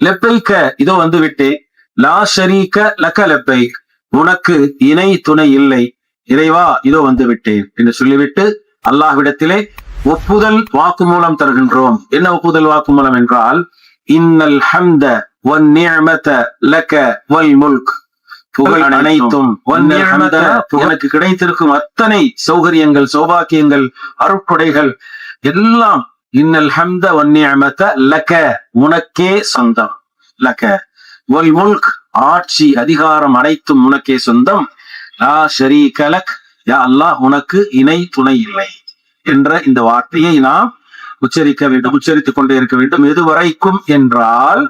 லெப்பைக்க இதோ வந்து விட்டேன் லா ஷரீக்க லக்க லெப்பைக் உனக்கு இணை துணை இல்லை. இறைவா இதோ வந்து விட்டேன் என்று சொல்லிவிட்டு அல்லாஹ்விடத்திலே ஒப்புதல் வாக்குமூலம் தருகின்றோம். என்ன ஒப்புதல் வாக்குமூலம் என்றால் இன்னல் ஹம்த வன் நிஅமத லக்க வல் முல்க். புகழ் அனைத்தும் உனக்கு கிடைத்திருக்கும் அத்தனை சௌகரியங்கள் சௌபாக்கியங்கள் அருட்கொடைகள் எல்லாம் இன்னல் ஹம்த வன் நிஅமத லக்க உனக்கே சொந்தம். லக்க வல் முல்க். ஆட்சி அதிகாரம் அனைத்தும் உனக்கே சொந்தம். லா ஷரீக லக். யா அல்லாஹ் உனக்கு இணை துணை இல்லை என்ற இந்த வார்த்தையை நாம் உச்சரிக்க வேண்டும் உச்சரித்துக் கொண்டே இருக்க வேண்டும். எது வரைக்கும் என்றால்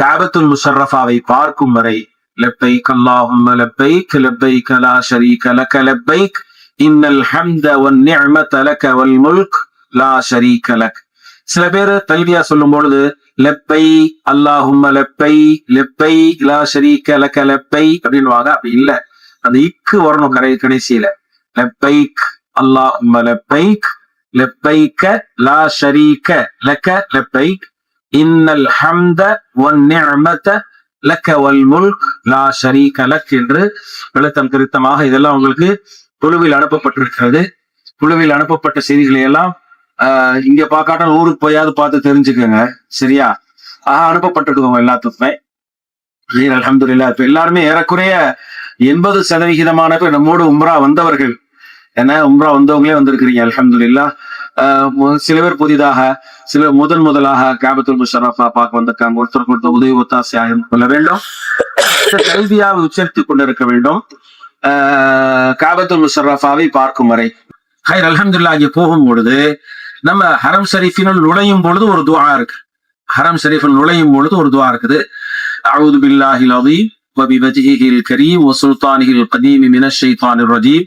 காபத்துல் முஷர்ரஃபாவை பார்க்கும் வரை லெப்பைக் அல்லாஹும்ம லெப்பைக் லெப்பைக் லா ஷரீக லக லெப்பைக் இன்னல் ஹம்த வன் நிஅமத லக வல் முல்க் லா ஷரீக லக் சில பேர் தல்வியா சொல்லும் பொழுது லெப்பை அல்லாஹும் லெப்பை லெப்பை லா ஷரீக லக லெப்பை அப்படின்வாங்க அப்படி இல்ல. அந்த இக்கு வரணும் கரை கடைசியில. லெப்பைக் அல்லாஹும் லெப்பைக் லெப்பைக்க லா ஷரீக லக லெப்பைக். இன்னல் ஹம்த வன் நிஅமத லக்க வல் முல்க் லா ஷரீக லக் என்று விளத்தம் திருத்தமாக இதெல்லாம் உங்களுக்கு குழுவில் அனுப்பப்பட்டிருக்கிறது. குழுவில் அனுப்பப்பட்ட செய்திகளை எல்லாம் இங்க பார்க்காட்டும் ஊருக்கு போயாவது பார்த்து தெரிஞ்சுக்கோங்க. சரியா? ஆஹ் அனுப்பப்பட்டிருக்கோங்க எல்லாத்துக்குமே. அலமதுல்லா இப்ப எல்லாருமே ஏறக்குறைய எண்பது சதவிகிதமான பேர் நம்மோடு உம்ரா வந்தவர்கள். ஏன்னா உம்ரா வந்தவங்களே வந்திருக்கிறீங்க அலமதுல்லா சில பேர் புதிதாக சில முதல் முதலாக காபத்துல் முஷரஃபா பார்க்க வந்திருக்காங்க ஒருத்தர் கொடுத்த உதவி ஒத்தாசையாக கொள்ள வேண்டும் கல்வியாவை உச்சரித்துக் கொண்டிருக்க வேண்டும் ஆஹ் காபத்துல் முஷரஃபாவை பார்க்கும் வரை ஹைர் அல்ஹம்துலில்லாஹ் அங்கே போகும் பொழுது நம்ம ஹரம் ஷரீஃபினுள் நுழையும் பொழுது ஒரு துவா இருக்கு ஹரம் ஷரீஃபில் நுழையும் பொழுது ஒரு துவா இருக்குது அவுது பில்லாஹில் அதீம் وبوجهه الكريم وسلطانه القديم من الشيطان الرجيم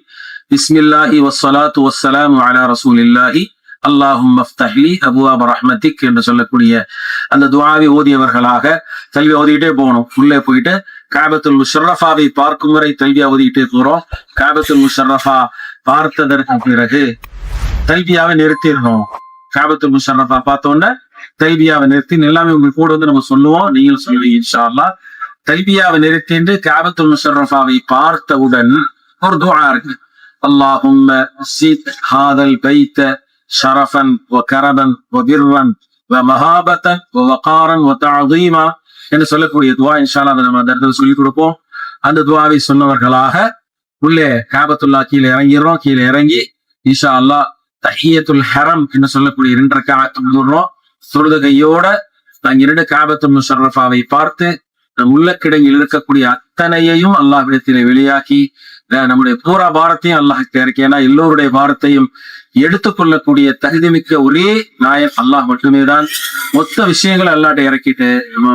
பிஸ்மில்லாஹி வசலாத்து வசலாம் அலா ரசூலில்லாஹி அல்லாஹும் மஃப்தஹ்லி அபுவாப் ரஹ்மத்திக் என்று சொல்லக்கூடிய அந்த துவாவை ஓதியவர்களாக தல்வியா ஓதிக்கிட்டே போகணும். உள்ளே போயிட்டு காபத்துல் முஷர்ரஃபாவை பார்க்கும் வரை கல்வியா ஓதிக்கிட்டே இருக்கிறோம் காபத்துல் முஷர்ரஃபா பார்த்ததற்கு பிறகு கல்வியாவை நிறுத்திடணும். காபத்துல் முஷர்ரஃபா பார்த்தோன்னே கல்வியாவை நிறுத்தி எல்லாமே உங்க கூட வந்து நம்ம சொல்லுவோம். நீங்களும் சொல்லுவீங்க இன்ஷா அல்லா கல்வியாவை நிறுத்திட்டு காபத்துல் முஷர்ரஃபாவை பார்த்தவுடன் ஒரு துவா இருக்கு. اللهم زد هذا البيت شرفا وكرما وبرا ومهابة ووقارا وتعظيما என்று சொல்லக்கூடிய துவா இன்ஷால்லா அதை நம்ம அந்த இடத்துல சொல்லிக் கொடுப்போம் அந்த துவாவை சொன்னவர்களாக உள்ளே காபத்துல்லா கீழே இறங்கிடுறோம் கீழே இறங்கி இன்ஷா அல்லா தஹியத்துல் ஹரம் என்று சொல்லக்கூடிய இரண்டு காத்து முடுறோம் தொழுகையோட நாங்க இரண்டு காபத்துல் முஷர்ரஃபாவை பார்த்து நம் உள்ளக்கிடங்கில் இருக்கக்கூடிய அத்தனையையும் அல்லாஹ்விடத்திலே வெளியாக்கி அஹ் நம்முடைய பூரா பாரத்தையும் அல்லாஹ் இறக்கி ஏன்னா எல்லோருடைய பாரத்தையும் எடுத்துக்கொள்ளக்கூடிய தகுதிமிக்க ஒரே நாயன் அல்லாஹ் மட்டுமே தான் மொத்த விஷயங்களை அல்லாட்ட இறக்கிட்டு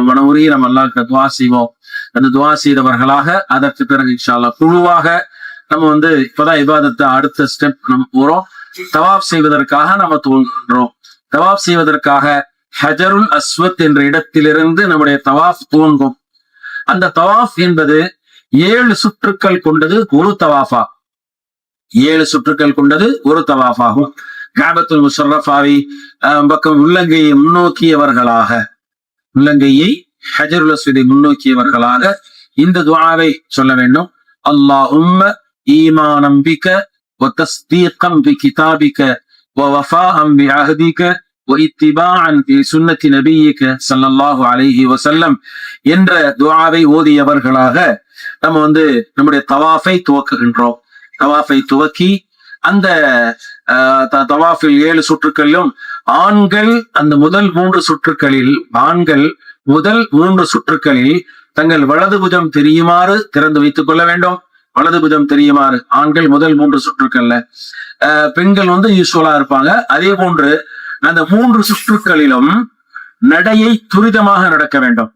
மனமுறி நம்ம அல்லாஹ்க்கு துவா செய்வோம். அந்த துவா செய்தவர்களாக அதற்கு பிறகு இன்ஷால்லா குழுவாக நம்ம வந்து இப்பதான் இபாதத்தை அடுத்த ஸ்டெப் நம்ம போறோம். தவாப் செய்வதற்காக நம்ம தோன்றோம் தவாப் செய்வதற்காக ஹஜருல் அஸ்வத் என்ற இடத்திலிருந்து நம்முடைய தவாஃப் தோன்றும் அந்த தவாஃப் என்பது ஏழு சுற்றுக்கள் கொண்டது ஒரு தவாஃபா ஏழு சுற்றுக்கள் கொண்டது ஒரு தவாஃபாகும் காபத்துல் முஷர்ரஃபாவை அஹ், பக்கம் உள்ளங்கையை முன்னோக்கியவர்களாக உள்ளங்கையை ஹஜருல் அஸ்வதை முன்னோக்கியவர்களாக இந்த துஆவை சொல்ல வேண்டும் அல்லாஹும்ம ஈமானம் பிக وتصديقا بكتابك ووفاء بعهدك واتباعا في سنة نبيك صلى الله عليه وسلم என்ற துஆவை ஓதியவர்களாக நம்ம வந்து நம்முடைய தவாஃபை துவக்குகின்றோம். தவாஃபை துவக்கி அந்த தவாஃபில் ஏழு சுற்றுக்களிலும் ஆண்கள் அந்த முதல் மூன்று சுற்றுக்களில் ஆண்கள் முதல் மூன்று சுற்றுக்களில் தங்கள் வலது புஜம் தெரியுமாறு திறந்து வைத்துக் கொள்ள வேண்டும். வலது புஜம் தெரியுமாறு ஆண்கள் முதல் மூன்று சுற்றுக்கள்ல. பெண்கள் வந்து யூஸ்வலா இருப்பாங்க. அதே போன்று அந்த மூன்று சுற்றுக்களிலும் நடையை துரிதமாக நடக்க வேண்டும்.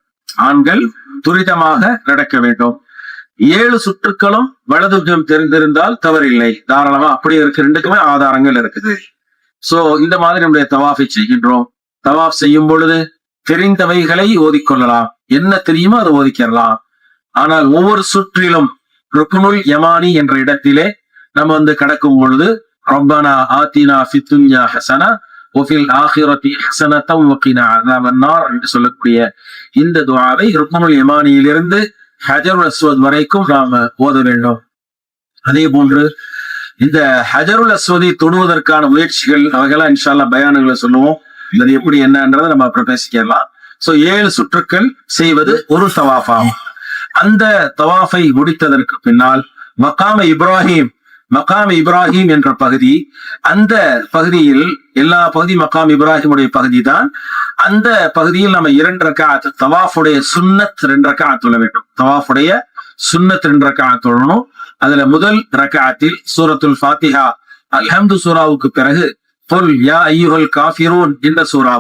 ஆண்கள் துரிதமாக நடக்க வேண்டும். ஏழு சுற்றுக்களும் வலது புஜம் தெரிந்திருந்தால் தவறில்லை. தாராளமா அப்படி இருக்கு. ரெண்டுக்குமே ஆதாரங்கள் இருக்குது. சோ இந்த மாதிரி நம்முடைய தவாஃபை செய்கின்றோம். தவாஃப் செய்யும் பொழுது தெரிந்தவைகளை ஓதிக்கொள்ளலாம். என்ன தெரியுமோ அதை ஓதிக்கலாம் ஆனால் ஒவ்வொரு சுற்றிலும் ருக்னுல் யமானி என்ற இடத்திலே நம்ம வந்து கடக்கும் பொழுது ரப்பனா ஆத்தினா ஃபித்துன்யா ஹசனா ஒஃபில் ஆஹிரத்தி ஹசனத்தம் ஒக்கினா என்று சொல்லக்கூடிய இந்த துவாவை ருக்னுல் யமானியிலிருந்து ஹஜருல் அஸ்வத் வரைக்கும் நாம ஓத வேண்டும். அதே போன்று இந்த ஹஜருல் அஸ்வதி தொடுவதற்கான முயற்சிகள் அவைகளாம் இன்ஷால்லா பயானுகளை சொல்லுவோம். இது எப்படி என்னன்றதை நம்ம அப்புறம் பேசிக்கலாம். சோ ஏழு சுற்றுக்கள் செய்வது ஒரு தவாஃபாகும். அந்த தவாஃபை முடித்ததற்கு பின்னால் மக்காம இப்ராஹிம் மகாம் இப்ராஹிம் என்ற பகுதி அந்த பகுதியில் எல்லா பகுதி மகாம் இப்ராஹிமுடைய பகுதி தான் அந்த பகுதியில் நம்ம இரண்டு ரக்காத் தவாஃபுடைய சுன்னத் ரெண்டு ரக்காத் தொழ வேண்டும். தவாஃபுடைய சுன்னத் ரெண்டு ரக்காத் தொழணும் அதுல முதல் ரக்காத்தில் சூரத்துல் ஃபாத்திஹா அல்ஹம்து சூராவுக்கு பிறகு புல் யா ஐயுகல் காஃபிரூன் என்ற சூரா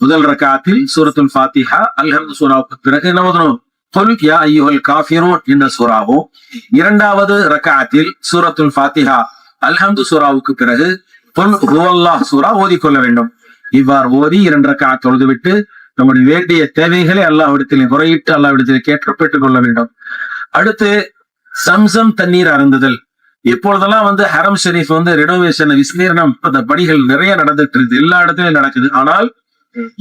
முதல் ரக்காத்தில் சூரத்துல் ஃபாத்திஹா அல்ஹம்து சூராவுக்கு பிறகு என்ன ஓதணும் புல் யா ஐயுஹல் காஃபிரூன் என்ற சூறாவும் இரண்டாவது ரக்காத்தில் சூரத்துல் ஃபாத்திஹா அல்ஹம்து சூறாவுக்கு பிறகு புல் ஹுவல்லா சூறா ஓதிக்கொள்ள வேண்டும். இவ்வாறு ஓதி இரண்டு ரக்கா தொழுதுவிட்டு நம்முடைய வேண்டிய தேவைகளை அல்லாஹ்விடத்தில் முறையிட்டு அல்லாஹ்விடத்தில் கேட்டு பெற்றுக் கொள்ள வேண்டும். அடுத்து சம்சம் தண்ணீர் அருந்துதல். இப்பொழுதெல்லாம் வந்து ஹரம் ஷெரீஃப் வந்து ரெனோவேஷன் விஸ்தீர்ணம் அந்த பணிகள் நிறைய நடந்துட்டு இருக்குது எல்லா இடத்துலயும் நடக்குது. ஆனால்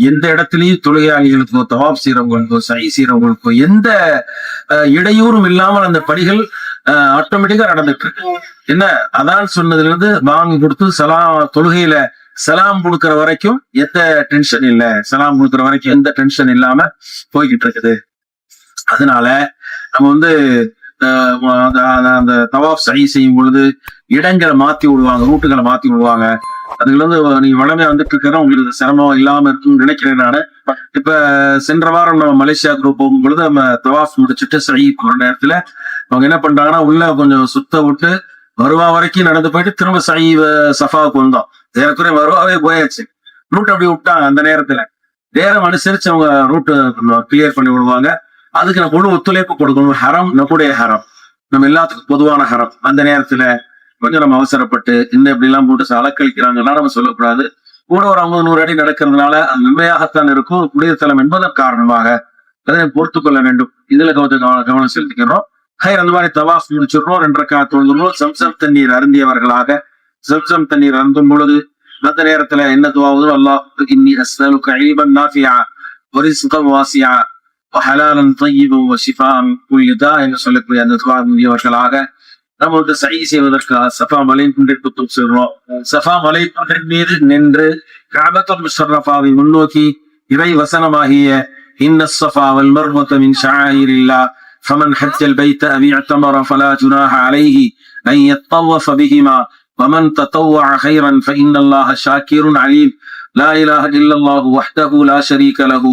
எந்த இடத்துலயும் தொழுகையாளிகளுக்கோ தவாப் செய்யறவங்களுக்கோ சை செய்யறவங்களுக்கோ எந்த இடையூறும் இல்லாமல் அந்த பணிகள் ஆட்டோமேட்டிக்கா நடந்துட்டு இருக்கு என்ன? அதான் சொன்னதுல இருந்து வாங்கி கொடுத்து சலாம் தொழுகையில சலாம் கொடுக்கிற வரைக்கும் எந்த டென்ஷன் இல்ல. சலாம் கொடுக்கிற வரைக்கும் எந்த டென்ஷன் இல்லாம போய்கிட்டு இருக்குது அதனால நம்ம வந்து அந்த அந்த- தவாஃப் சரி செய்யும் பொழுது இடங்களை மாத்தி விடுவாங்க ரூட்டுகளை மாத்தி விடுவாங்க. அதுல வந்து நீங்க வளமே வந்துட்டு இருக்கிற உங்களுக்கு சிரமம் இல்லாம இருக்கும்னு நினைக்கிறேன் நான் இப்ப சென்ற வாரம் நம்ம மலேசியா குரூப் போகும் பொழுது நம்ம தவாஃப் முடிச்சுட்டு சரி போற நேரத்துல அவங்க என்ன பண்றாங்கன்னா உள்ள கொஞ்சம் சுத்த விட்டு வருவா வரைக்கும் நடந்து போயிட்டு திரும்ப சை சஃபாவுக்கு வந்தோம் ஏறக்குறைய வருவாவே போயாச்சு. ரூட் அப்படி விட்டாங்க அந்த நேரத்துல. நேரம் அனுசரிச்சு அவங்க ரூட் கிளியர் பண்ணி விடுவாங்க. அதுக்கு நம்ம முழு ஒத்துழைப்பு கொடுக்கணும். ஹரம் நம்முடைய ஹரம். நம்ம எல்லாத்துக்கும் பொதுவான ஹரம். அந்த நேரத்துல கொஞ்சம் நம்ம அவசரப்பட்டு இன்னும் இப்படி எல்லாம் போட்டு அலக்கழிக்கிறாங்கன்னா நம்ம சொல்லக்கூடாது. கூட ஒரு ஐம்பது நூறு அடி நடக்கிறதுனால அது நன்மையாகத்தான் இருக்கும். குடியரசலம் என்பதன் காரணமாக அதை பொறுத்து கொள்ள வேண்டும். இதுல கொஞ்சம் கவனம் கவனம் செலுத்திக்கிறோம் ஹைர் அந்த மாதிரி தவாஸ் முடிச்சிடுறோம். ரெண்டரை கா தொழுதுறோம். சம்சம் தண்ணீர் அருந்தியவர்களாக சம்சம் தண்ணீர் அருந்தும் பொழுது அந்த நேரத்துல என்ன துவாவது அல்லாஹ் இன்னி அஸ்அலுக இல்மன் நாஃபியா சுகம் வாசியா وحلالا طيبا وشفاء. من كل داء نسألك نعم، يا تقعد من وكلاك நமது சை செய்வதற்காக சஃபா மலை குன்றிற்கு செல்றோம் சஃபா மலை குன்றின் மீது நின்று காபத்தம் ஷர்ரஃபாவை முன்னோக்கி இறை வசனமாகிய إن الصفا والمروة من شعائر الله. فمن حج البيت أبي اعتمر فلا جناح عليه أن يتطوف بهما. ومن تطوع خيرا فإن الله شاكر عليم. لا إله إلا الله وحده لا شريك له.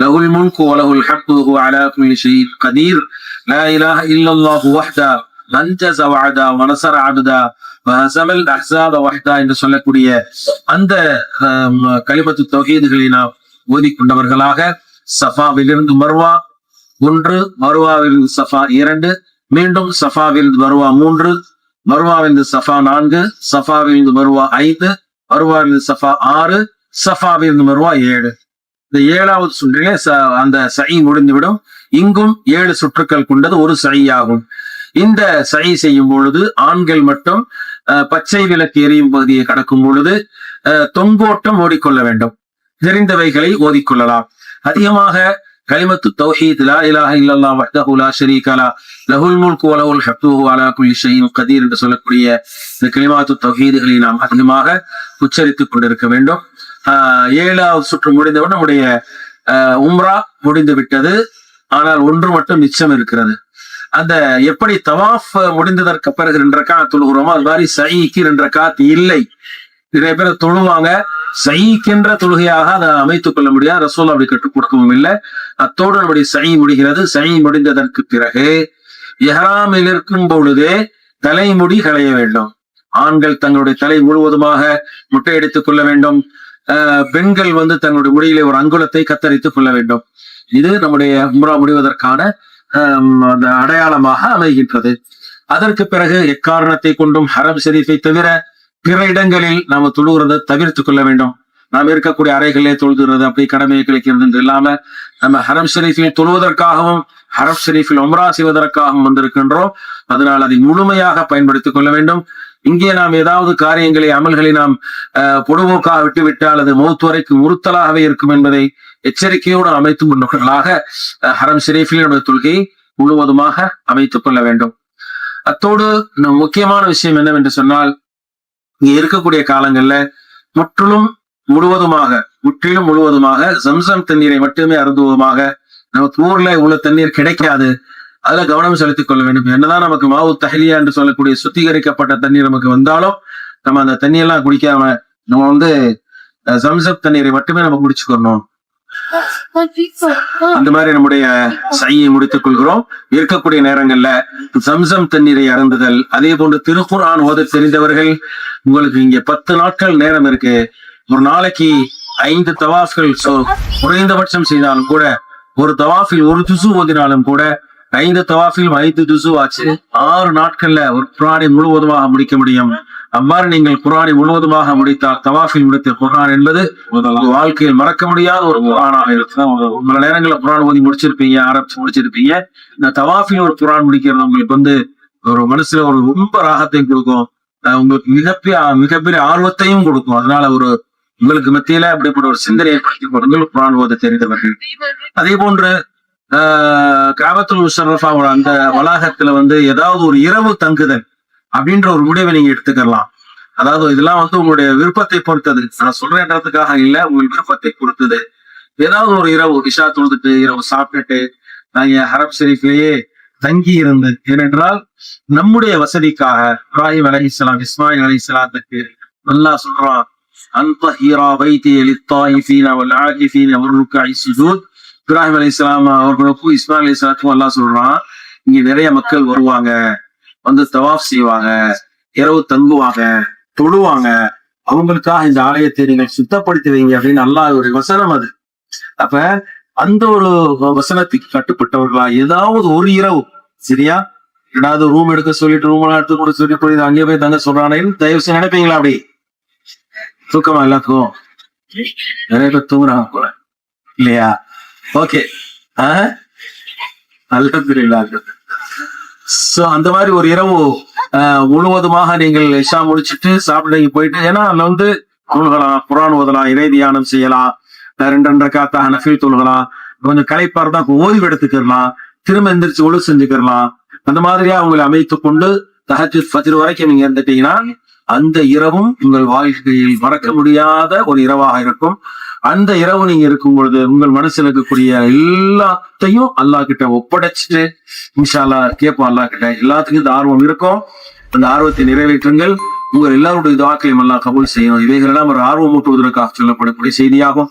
له الملك وله الحمد وهو على كل شيء قدير لا إله إلا الله وحده أنجز وعدا ونصر عبدا وهزم الأحزاب وحدا என்று சொல்லக்கூடிய அந்த ஆம், கலிமத்து தொகைதுகளை நாம் ஓதிக்கொண்டவர்களாக சஃபாவிலிருந்து மர்வா ஒன்று மருவாவிலிருந்து சஃபா இரண்டு மீண்டும் சஃபாவிலிருந்து மருவா மூன்று மருவாவிலிருந்து சஃபா நான்கு சஃபாவிலிருந்து மருவா ஐந்து மருவாவிலிருந்து சஃபா ஆறு சஃபாவிலிருந்து மருவா ஏழு இந்த ஏழாவது சுற்றிலே அந்த சை முடிந்துவிடும். இங்கும் ஏழு சுற்றுக்கள் கொண்டது ஒரு சை ஆகும் இந்த சை செய்யும் பொழுது ஆண்கள் மட்டும் பச்சை விளக்கு எரியும் பகுதியை கடக்கும் பொழுது தொங்கோட்டம் ஓடிக்கொள்ள வேண்டும். தெரிந்தவைகளை ஓதிக்கொள்ளலாம். அதிகமாக கலிமத்து தௌஹீத் லா இலாஹ இல்லல்லா வஹ்தஹு லா ஷரீக லஹுல் முல்கு வ லஹுல் அலா குல்லி ஷைஇன் கதீர் என்று சொல்லக்கூடிய இந்த கலிமாத்து தௌஹீதுகளை நாம் அதிகமாக உச்சரித்துக் கொண்டிருக்க வேண்டும். ஏழாவது சுற்று முடிந்தவுடன் நம்முடைய உம்ரா முடிந்து விட்டது ஆனால் ஒன்று மட்டும் மிச்சம் இருக்கிறது. அந்த எப்படி தவாஃப் முடிந்ததற்கு பிறகு ரெண்டு ரக்காத் தொழுகிறோமோ அது மாதிரி சைக்கு ரெண்டு ரக்காத் இல்லை. நிறைய பேர் தொழுவாங்க. சைக்கின்ற தொழுகையாக அதை அமைத்துக் கொள்ள முடியாது. ரசோல் அப்படி கற்றுக் கொடுக்கவும் இல்லை. அத்தோடு நம்முடைய சை முடிகிறது. சை முடிந்ததற்கு பிறகு எஹராமில் இருக்கும் பொழுதே தலைமுடி களைய வேண்டும். ஆண்கள் தங்களுடைய தலை முழுவதுமாக முட்டை எடுத்துக் கொள்ள வேண்டும். பெண்கள் வந்து தன்னுடைய முடியிலே ஒரு அங்குலத்தை கத்தரித்துக் கொள்ள வேண்டும். இது நம்முடைய உம்ரா முடிவதற்கான அந்த அடையாளமாக அமைகின்றது. அதற்கு பிறகு எக்காரணத்தை கொண்டும் ஹரம் ஷெரீஃபை தவிர பிற இடங்களில் நாம் தொழுகிறதை தவிர்த்து கொள்ள வேண்டும். நாம் இருக்கக்கூடிய அறைகளிலே தொழுகிறது அப்படி கடமையை கிடைக்கிறது என்று இல்லாம நம்ம ஹரம் ஷெரீஃபில் தொழுவதற்காகவும் ஹரம் ஷெரீஃபில் உம்ரா செய்வதற்காகவும் வந்திருக்கின்றோம். அதனால் அதை முழுமையாக பயன்படுத்திக் கொள்ள வேண்டும். இங்கே நாம் ஏதாவது காரியங்களை அமல்களை நாம் அஹ், விட்டுவிட்டால் விட்டு விட்டால் அது மௌத்து வரைக்கும் உறுத்தலாகவே இருக்கும் என்பதை எச்சரிக்கையோடு அமைத்து கொண்டவர்களாக ஹரம் ஷெரீஃபில் நம்முடைய தொழுகையை முழுவதுமாக அமைத்துக் கொள்ள வேண்டும். அத்தோடு நம் முக்கியமான விஷயம் என்னவென்று சொன்னால் இங்க இருக்கக்கூடிய காலங்கள்ல முற்றிலும் முழுவதுமாக முற்றிலும் முழுவதுமாக சம்சம் தண்ணீரை மட்டுமே அருந்துவதுமாக நமக்கு ஊர்ல உள்ள தண்ணீர் கிடைக்காது. அதுல கவனம் செலுத்திக் கொள்ள வேண்டும். என்னதான் நமக்கு மாவு தஹலியா என்று சொல்லக்கூடிய சுத்திகரிக்கப்பட்ட தண்ணீர் நமக்கு வந்தாலும் நம்ம அந்த தண்ணியெல்லாம் குடிக்காம நம்ம வந்து சம்சப் தண்ணீரை மட்டுமே நம்ம குடிச்சுக்கணும். அந்த மாதிரி நம்முடைய சையை முடித்துக் கொள்கிறோம். இருக்கக்கூடிய நேரங்கள்ல சம்சம் தண்ணீரை அருந்துதல் அதே போன்று திருக்குறான் ஓத தெரிந்தவர்கள் உங்களுக்கு இங்க பத்து நாட்கள் நேரம் இருக்கு. ஒரு நாளைக்கு ஐந்து தவாஃப்கள் குறைந்தபட்சம் செய்தாலும் கூட ஒரு தவாஃபில் ஒரு துசு ஓதினாலும் கூட ஐந்து தவாஃபில் ஐந்து துசு ஆச்சு ஆறு நாட்கள்ல ஒரு குரானை முழுவதுமாக முடிக்க முடியும். அவ்வாறு நீங்கள் குரானை முழுவதுமாக முடித்தால் தவாஃபில் முடித்த குரான் என்பது வாழ்க்கையில் மறக்க முடியாத ஒரு குரானாக இருக்கும். பல நேரங்களில் குரான் ஓதி முடிச்சிருப்பீங்க ஆரம்பிச்சு முடிச்சிருப்பீங்க. இந்த தவாஃபில் ஒரு குரான் முடிக்கிறது உங்களுக்கு வந்து ஒரு மனசுல ஒரு ரொம்ப ராகத்தையும் கொடுக்கும். உங்களுக்கு மிகப்பெரிய மிகப்பெரிய ஆர்வத்தையும் கொடுக்கும். அதனால ஒரு உங்களுக்கு மத்தியில அப்படிப்பட்ட ஒரு சிந்தனையை ஏற்படுத்திக் கொடுங்கள். குரான் ஓத தெரிந்தவர்கள். அதே போன்று ஆஹ் காபத்துல் முஷரஃபாவோட அந்த வளாகத்துல வந்து ஏதாவது ஒரு இரவு தங்குதல் அப்படின்ற ஒரு முடிவை நீங்க எடுத்துக்கலாம் அதாவது இதெல்லாம் வந்து உங்களுடைய விருப்பத்தை பொறுத்தது. நான் சொல்றேன்றதுக்காக இல்ல உங்கள் விருப்பத்தை பொறுத்தது. ஏதாவது ஒரு இரவு விஷா தொழுதுட்டு இரவு சாப்பிட்டுட்டு நாங்க ஹரப் ஷெரீஃப்லயே தங்கி இருந்து ஏனென்றால் நம்முடைய வசதிக்காக இப்ராஹிம் அலைஹிஸ்ஸலாம் இஸ்மாயில் அலைஹிஸ்ஸலாத்துக்கு நல்லா சொல்றான் அந்த ஹீரா வைத்தி லித்தாயிஃபீன அவள் ஆகிஃபீன் வர்ருக்காய் சுஜூத். இப்ராஹிம் அலைஹிஸ்ஸலாம் அவர்களுக்கும் இஸ்மாயில் இஸ்லாக்கும் எல்லாம் சொல்றான் இங்க நிறைய மக்கள் வருவாங்க வந்து தவாஃப் செய்வாங்க இரவு தங்குவாங்க தொழுவாங்க. அவங்களுக்காக இந்த ஆலயத்தை நீங்கள் சுத்தப்படுத்தி வைங்க அப்படின்னு நல்லா ஒரு வசனம் அது. அப்ப அந்த ஒரு வசனத்துக்கு கட்டுப்பட்டவர்களா ஏதாவது ஒரு இரவு சரியா? ஏதாவது ரூம் எடுக்க சொல்லிட்டு ரூம் எல்லாம் எடுத்து கூட சொல்லி போய் அங்கே போய் தங்க சொல்றானே தயவு செய்து நினைப்பீங்களா அப்படி? தூக்கமா எல்லாத்துக்கும்? நிறைய பேர் தூங்குறாங்க கூட இல்லையா? ஓகே சோ அந்த மாதிரி ஒரு இரவு முழுவதுமாக நீங்கள் இஷா முடிச்சுட்டு சாப்பிட போயிட்டு ஏன்னா அதுல வந்து தொழுகலாம் குரான் ஓதலாம் இறை தியானம் செய்யலாம் ரெண்டு ரெண்டு காத்தா நஃபில் தொழுகலாம் கொஞ்சம் களைப்பா இருந்தா ஓய்வு எடுத்துக்கிடலாம் திரும்ப எந்திரிச்சு ஒழு செஞ்சுக்கிடலாம் அந்த மாதிரியா உங்களை அமைத்துக் கொண்டு தகச்சு ஃபஜ்ர் வரைக்கும் நீங்க இருந்துட்டீங்கன்னா அந்த இரவும் உங்கள் வாழ்க்கையில் மறக்க முடியாத ஒரு இரவாக இருக்கும். அந்த இரவு நீங்க இருக்கும் பொழுது உங்கள் மனசுல இருக்கக்கூடிய எல்லாத்தையும் அல்லாஹ் கிட்ட ஒப்படைச்சிட்டு இன்ஷால்லா கேட்போம் அல்லாஹ் கிட்ட. எல்லாத்துக்கும் இந்த ஆர்வம் இருக்கும். அந்த ஆர்வத்தை நிறைவேற்றுங்கள். உங்கள் எல்லாருடைய துவாக்களையும் எல்லாம் கபூல் செய்யும். இவைகளெல்லாம் ஒரு ஆர்வம் ஊட்டுவதற்காக சொல்லப்படக்கூடிய செய்தியாகும்.